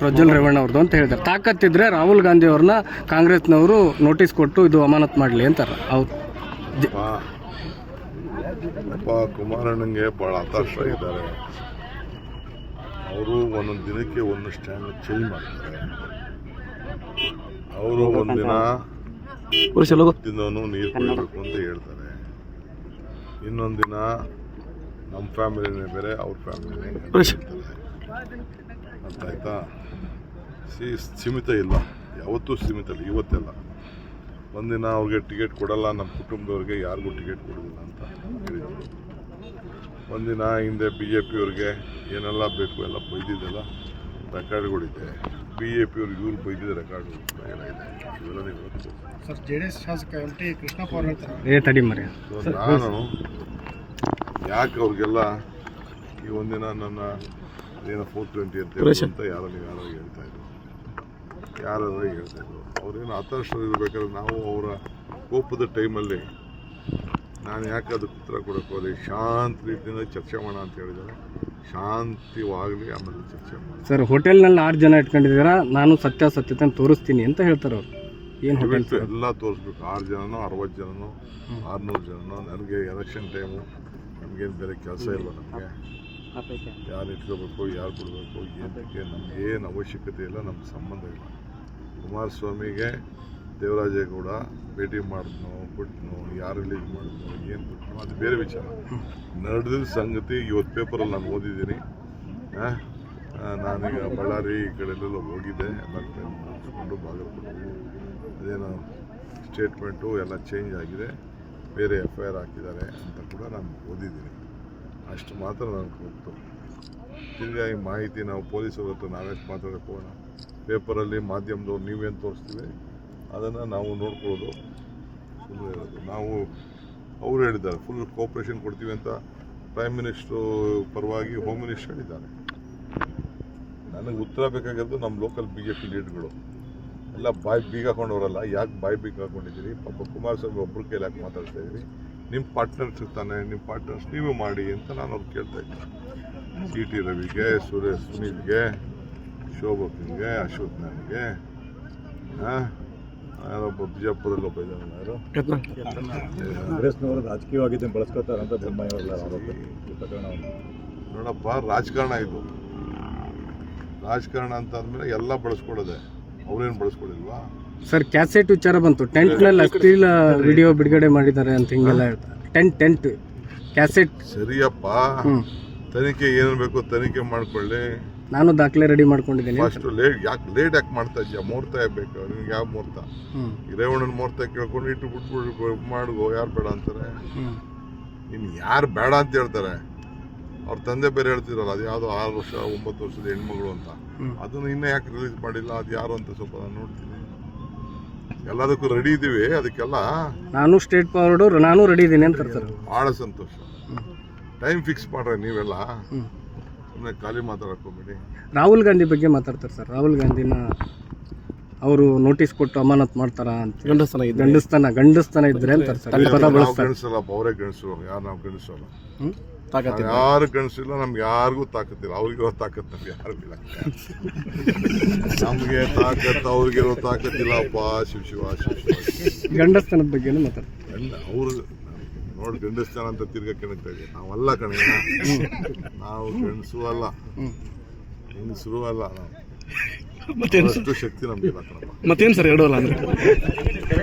ಪ್ರಜ್ವಲ್ ರೇವಣ್ಣ ಅವ್ರದ್ದು ಅಂತ ಹೇಳ್ತಾರೆ ತಾಕತ್ತಿದ್ರೆ ರಾಹುಲ್ ಗಾಂಧಿ ಅವ್ರನ್ನ ಕಾಂಗ್ರೆಸ್ನವರು ನೋಟಿಸ್ ಕೊಟ್ಟು ಇದು ಅಮಾನತ್ ಮಾಡಲಿ ಅಂತಾರೆ. ಅವ್ರು ಅಪ್ಪ ಕುಮಾರಣ್ಣಂಗೆ ಭಾಳ ಹತಾಶ ಇದ್ದಾರೆ. ಅವರು ಒಂದೊಂದು ದಿನಕ್ಕೆ ಒಂದು ಸ್ಟ್ಯಾಂಡ್ ಚೇಂಜ್ ಮಾಡ್ತಾರೆ. ಅವರು ಒಂದಿನ ತಿನ್ನೋನು ನೀರು ಕುಡಿಬೇಕು ಅಂತ ಹೇಳ್ತಾರೆ. ಇನ್ನೊಂದು ದಿನ ನಮ್ಮ ಫ್ಯಾಮಿಲಿನೇ ಬೇರೆ ಅವ್ರ ಫ್ಯಾಮಿಲಿನೇ ಹೇಳ್ತಾರೆ. ಅರ್ಥ ಆಯ್ತಾ ಸಿ ಸೀಮಿತ ಇಲ್ಲ ಯಾವತ್ತೂ ಸೀಮಿತ ಇಲ್ಲ ಇವತ್ತೆಲ್ಲ ಒಂದಿನ ಅವ್ರಿಗೆ ಟಿಕೆಟ್ ಕೊಡಲ್ಲ ನಮ್ಮ ಕುಟುಂಬದವ್ರಿಗೆ ಯಾರಿಗೂ ಟಿಕೆಟ್ ಕೊಡೋದಿಲ್ಲ ಅಂತ ಹೇಳಿದ್ರು. ಒಂದಿನ ಹಿಂದೆ ಬಿ ಜೆ ಪಿಯವ್ರಿಗೆ ಏನೆಲ್ಲ ಬೇಕು ಎಲ್ಲ ಬೈದಿದ್ದೆಲ್ಲ ರೆಕಾರ್ಡ್ಗಳಿದೆ. ಬಿ ಜೆ ಪಿಯವ್ರಿಗೆ ಇವ್ರು ಬೈದಿದ್ದ ರೆಕಾರ್ಡ್ ಎಲ್ಲ ಇದೆ. ಇವೆಲ್ಲ ನೀವು ಸರ್ ಜೆ ಡಿ ಎಸ್ ಶಾಸಕ ಎಂ ಟಿ ಕೃಷ್ಣಪ್ಪ ಅವ್ರು ತಡಿ ಮರಿ ಸೊ ನಾನು ಯಾಕೆ ಅವ್ರಿಗೆಲ್ಲ ಈ ಒಂದಿನ ನನ್ನ ಏನೋ ಫೋರ್ ಟ್ವೆಂಟಿ ಅಂತ ಹೇಳಿ ಅಂತ ಯಾರೋ ನೀವು ಯಾರೋ ಹೇಳ್ತಾ ಇದ್ರು. ಯಾರೋ ಹೇಳ್ತಾ ಇದ್ರು. ಅವ್ರೇನು ಹತಾಶರು ಇರಬೇಕಾದ್ರೆ ನಾವು ಅವರ ಕೋಪದ ಟೈಮಲ್ಲಿ ನಾನು ಯಾಕೆ ಅದಕ್ಕೆ ಉತ್ತರ ಕೊಡಕ್ಕೆ ಹೋದೆ? ಶಾಂತ ರೀತಿಯಿಂದ ಚರ್ಚೆ ಮಾಡೋಣ ಅಂತ ಹೇಳಿದ್ದಾರೆ. ಶಾಂತಿವಾಗಲಿ ಆಮೇಲೆ ಚರ್ಚೆ ಮಾಡಿ ಸರ್ ಹೋಟೆಲ್ನಲ್ಲಿ ಆರು ಜನ ಇಟ್ಕೊಂಡಿದ್ದೀರಾ? ನಾನು ಸತ್ಯಾಸತ್ಯತೆ ತೋರಿಸ್ತೀನಿ ಅಂತ ಹೇಳ್ತಾರೆ ಅವ್ರು. ಏನು ಹೋಟೆಲ್ ಎಲ್ಲ ತೋರಿಸ್ಬೇಕು. ಆರು ಜನನೋ ಅರವತ್ತು ಜನನೋ ಆರುನೂರು ಜನನೋ ನನಗೆ ಎಲೆಕ್ಷನ್ ಟೈಮು ನಮಗೇನು ಬೇರೆ ಕೆಲಸ ಇಲ್ಲ ನಮಗೆ? ಯಾರು ಇಟ್ಕೋಬೇಕು, ಯಾರು ಕೊಡಬೇಕು, ಏನಕ್ಕೆ ನಮಗೇನು ಅವಶ್ಯಕತೆ ಇಲ್ಲ, ನಮ್ಗೆ ಸಂಬಂಧ ಇಲ್ಲ. ಕುಮಾರಸ್ವಾಮಿಗೆ ದೇವರಾಜೇಗೌಡ ಭೇಟಿ ಮಾಡಿದ್ನೋ ಬಿಟ್ನು ಯಾರು ರಿಲೀಸ್ ಮಾಡಿದ್ನೋ, ಏನು ಬಿಟ್ನು ಅದು ಬೇರೆ ವಿಚಾರ. ನಡೆದಿದ್ದ ಸಂಗತಿ ಇವತ್ತು ಪೇಪರಲ್ಲಿ ನಾನು ಓದಿದ್ದೀನಿ. ನಾನೀಗ ಬಳ್ಳಾರಿ ಈ ಕಡೆ ಎಲ್ಲ ಹೋಗಿದ್ದೆ. ಎಲ್ಲ ಕಡೆ ಮುಗಿಸ್ಕೊಂಡು ಬಾಗಲಕೋಟೆ ಅದೇನೋ ಸ್ಟೇಟ್ಮೆಂಟು ಎಲ್ಲ ಚೇಂಜ್ ಆಗಿದೆ. ಬೇರೆ ಎಫ್ ಐ ಆರ್ ಹಾಕಿದ್ದಾರೆ ಅಂತ ಕೂಡ ನಾನು ಓದಿದ್ದೀನಿ. ಅಷ್ಟು ಮಾತ್ರ ನನಗೆ ಗೊತ್ತು. ತಿರುಗಾಗಿ ಮಾಹಿತಿ ನಾವು ಪೊಲೀಸರ ಹತ್ರ ನಾವೆಷ್ಟು ಮಾತಾಡೋಕೆ ಹೋಗೋಣ ಪೇಪರಲ್ಲಿ ಮಾಧ್ಯಮದವ್ರು ನೀವೇನು ತೋರಿಸ್ತೀವಿ, ಅದನ್ನು ನಾವು ನೋಡ್ಕೊಳ್ಳೋದು ಸುಮ್ಮನೆ ನಾವು ಅವರು ಹೇಳಿದ್ದಾರೆ ಫುಲ್ ಕೋಪ್ರೇಷನ್ ಕೊಡ್ತೀವಿ ಅಂತ ಪ್ರೈಮ್ ಮಿನಿಸ್ಟ್ರು ಪರವಾಗಿ ಹೋಮ್ ಮಿನಿಸ್ಟರ್ ಹೇಳಿದ್ದಾರೆ. ನನಗೆ ಉತ್ತರ ಬೇಕಾಗಿರೋದು ನಮ್ಮ ಲೋಕಲ್ ಬಿ ಜೆ ಪಿ ಲೀಡ್ಗಳು ಎಲ್ಲ ಬಾಯಿ ಬೀಗ ಹಾಕೊಂಡವರಲ್ಲ ಯಾಕೆ ಬಾಯ್ ಬೀಗ ಹಾಕೊಂಡಿದ್ದೀರಿ ಪಾಪ ಕುಮಾರಸ್ವಾಮಿ ಒಬ್ಬರು ಕೈಲಿ ಯಾಕೆ ಮಾತಾಡ್ತಾ ಇದ್ದೀರಿ. ನಿಮ್ಮ ಪಾರ್ಟ್ನರ್ಸ್ ಇರ್ತಾನೆ ನಿಮ್ಮ ಪಾರ್ಟ್ನರ್ಸ್ ನೀವೇ ಮಾಡಿ ಅಂತ ನಾನು ಅವ್ರು ಕೇಳ್ತಾ ಇದ್ದೆ. ಸಿ ಟಿ ರವಿಗೆ ಸುರೇಶ್ ಸುನೀಲ್ಗೆ ಶೋಭಕ್ಗೆ ಅಶ್ವಥ್ ನನಗೆ ಯಾರೊಬ್ಬ ಬಿಜಾಪುರಲ್ಲಿ ಒಬ್ಬ ಇದ್ದಾನಲ್ಲ ಯಾರು? ಕಾಂಗ್ರೆಸ್ನವರು ರಾಜಕೀಯವಾಗಿ ಬಳಸ್ಕೊತಾರೆ ಅಂತ ನೋಡಪ್ಪ ರಾಜಕಾರಣ ಇದು. ರಾಜಕಾರಣ ಅಂತ ಅಂದಮೇಲೆ ಎಲ್ಲ ಬಳಸ್ಕೊಳ್ಳೋದೆ. ಅವ್ರೇನು ಬಳಸ್ಕೊಳ್ಳಿಲ್ವಾ? ಸರ್ ಕ್ಯಾಸೆಟ್ ವಿಚಾರ ಬಂತು. ಟೆಂಟ್ನಲ್ಲಿ ಅಶ್ಲೀಲ ವಿಡಿಯೋ ಬಿಡುಗಡೆ ಮಾಡಿದ್ದಾರೆ ಅಂತ ಹಿಂಗೆಲ್ಲ ಹೇಳ್ತಾರೆ. ಟೆಂಟ್ ಟೆಂಟ್ ಕ್ಯಾಸೆಟ್ ಸರಿಯಪ್ಪ. ತನಿಖೆ ಏನು ಬೇಕು ತನಿಖೆ ಮಾಡ್ಕೊಳ್ಳಿ. ನಾನು ದಾಖಲೆ ರೆಡಿ ಮಾಡ್ಕೊಂಡಿದ್ದೀನಿ. ಫಸ್ಟ್ ಲೇಟ್ ಯಾಕೆ ಲೇಟ್ ಯಾಕೆ ಮಾಡ್ತಾ ಇದೆಯಾ ಮುಹೂರ್ತ ಬೇಕು? ನಿನ್ಗೆ ಯಾವ ಮುಹೂರ್ತ? ಹ್ಞೂ ಈ ರೇವಣ್ಣನ ಮುಹೂರ್ತ ಕೇಳ್ಕೊಂಡು ಇಟ್ಟು ಬಿಟ್ಬಿಟ್ಟು ಮಾಡ್ಗೋ ಯಾರು ಬೇಡ ಅಂತಾರೆ? ಇನ್ನು ಯಾರು ಬೇಡ ಅಂತ ಹೇಳ್ತಾರೆ? ಅವ್ರ ತಂದೆ ಬೇರೆ ಹೇಳ್ತಿರಲ್ಲ ಅದು ಯಾವುದು ಆರು ವರ್ಷ ಒಂಬತ್ತು ವರ್ಷದ ಹೆಣ್ಮಗಳು ಅಂತ. ಹ್ಮ್. ಅದನ್ನು ಇನ್ನೂ ಯಾಕೆ ರಿಲೀಸ್ ಮಾಡಿಲ್ಲ? ಅದು ಯಾರು ಅಂತ ಸ್ವಲ್ಪ ನಾನು ನೋಡ್ತೀನಿ. ಎಲ್ಲದಕ್ಕೂ ರೆಡಿ ಇದ್ದೀವಿ ಅದಕ್ಕೆಲ್ಲ ನಾನು ಸ್ಟೇಟ್ ಫಾರ್ವರ್ಡು ನಾನು ರೆಡಿ ಇದ್ದೀನಿ ಅಂತ ಹೇಳ್ತಾರೆ. ಭಾಳ ಸಂತೋಷ. ಟೈಮ್ ಫಿಕ್ಸ್ ಮಾಡ್ರೆ ನೀವೆಲ್ಲ. ಹ್ಞೂ ಸುಮ್ಮನೆ ಖಾಲಿ ಮಾತಾಡಕ್ಕೋಬೇಡಿ ರಾಹುಲ್ ಗಾಂಧಿ ಬಗ್ಗೆ ಮಾತಾಡ್ತಾರೆ ಸರ್. ರಾಹುಲ್ ಗಾಂಧಿನ ಅವರು ನೋಟಿಸ್ ಕೊಟ್ಟು ಅಮಾನತ್ ಮಾಡ್ತಾರ ಅಂತ. ಗಂಡಸ್ತನ ಗಂಡಸ್ತನ ಗಂಡಸ್ತನ ಇದ್ರೆ ಅಂತಾರೆ ಸರ್. ಪದ ಬಳಸ್ತಾರೆ. ಗಣಿಸಲ್ಲಪ್ಪ ಅವರೇ ಗಣಿಸರು ಯಾರು ನಾವು ಗಣಿಸಲ್ಲ ಯಾರು ಗಣಿಸಿಲ್ಲ ನಮ್ಗೆ ಯಾರಿಗೂ ತಾಕತ್ತಿಲ್ಲ. ಅವ್ರಿಗಿರೋ ತಾಕತ್ ನಮ್ಗೆ ಯಾರಿಗೂ ಇಲ್ಲ. ನಮ್ಗೆ ತಾಕತ್ ಅವ್ರಿಗಿರೋ ತಾಕತ್ತಿಲ್ಲಪ್ಪ ಶಿವ ಶಿವ ಶಿವ ಶಿವ ಗಂಡಸ್ತನದ ಬಗ್ಗೆ ಮಾತಾಡ. ಗಂಡ ಅವ್ರು ನೋಡಿ ಗಂಡಸ್ತಾನ ಅಂತ ತಿರ್ಗಾ ಇದ್ದೀವಿ. ನಾವಲ್ಲ ಕಣ. ನಾವು ಗಂಡಸು ಅಲ್ಲ. ಹೆಂಗಸರು ಅಲ್ಲ ನಾವು. ಅಷ್ಟು ಶಕ್ತಿ ಇಲ್ಲ ಕಣಪ್ಪ. ಮತ್ತೇನು ಸರ್ ಎರಡೂ ಅಲ್ಲ ಅಂದ್ರೆ?